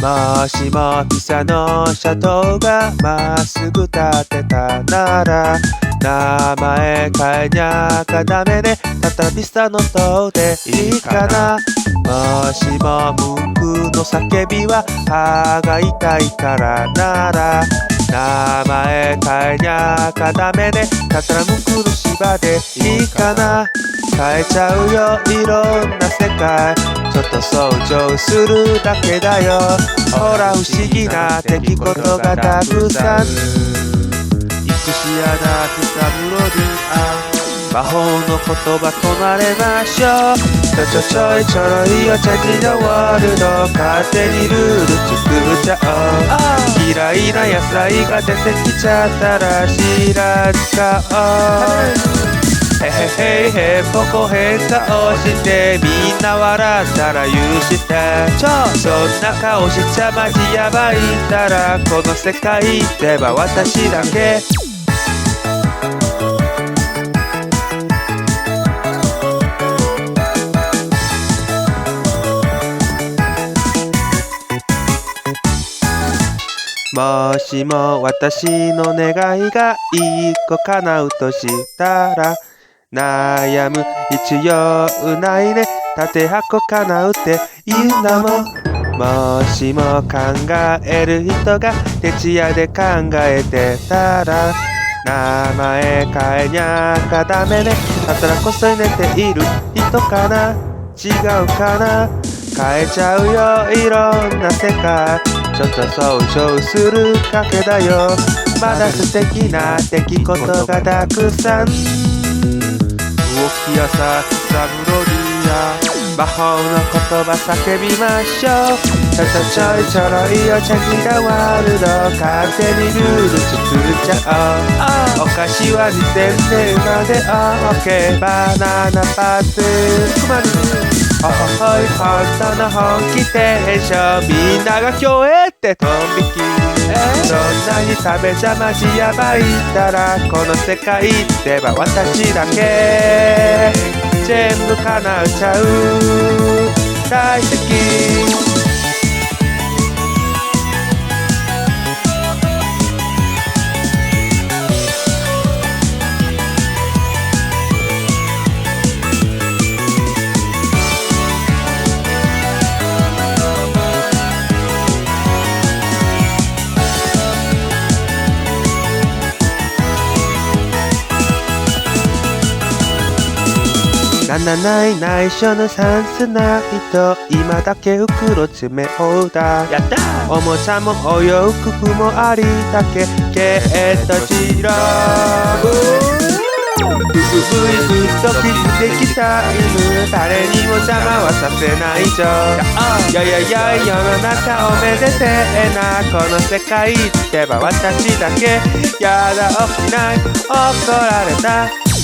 もしもピサの斜塔がまっすぐ立てたなら名前変えにゃかダメでたったピサの塔でいいかな。もしも文句の叫びは歯が痛いからなら。名前変えにゃかダメね。たったらむくる芝でいいかな。変えちゃうよ。いろんな世界。ちょっと想像するだけだよ。ほら不思議な出来事がたくさん。いくしやなくさムロディア魔法の言葉唱えましょう。ちょちょちょいちょろいよチェンジのワールド。勝手にルール作っちゃおう。嫌いな野菜が出てきちゃったら知らずか。おうへへへへポコ変顔してみんな笑ったら許して。そんな顔しちゃマジやばいんだらこの世界では私だけもしも私の願いが一個叶うとしたら悩む必要ないね縦箱叶うって言うんだもんもしも考える人が徹夜で考えてたら名前変えにゃかダメね。だったらこそ寝ている人かな？違うかな？変えちゃうよ。いろんな世界ちょっと想像するだけだよ。まだ素敵な出来事がたくさん。動きやさ草ムロディア。魔法の言葉叫びましょう。ちょちょちょいちょろいよチェンジなワールド。勝手にルール作っちゃおう。お菓子は2000年まで OK バナナパスくまるおほほい本当の本気テンションみんなが今日へって飛びきそんなに食べちゃマジやばいったらこの世界では私だけ。全部叶っちゃう。大好き。ななない内緒の算数ナイト今だけ袋詰め放題。やったー。おもちゃもお洋服もありだけ。ゲットしろう。ふふふいぐっとキスできた犬誰にも邪魔はさせないじゃややや世の中おめでてえな。この世界では私だけ。やだ起きない。怒られた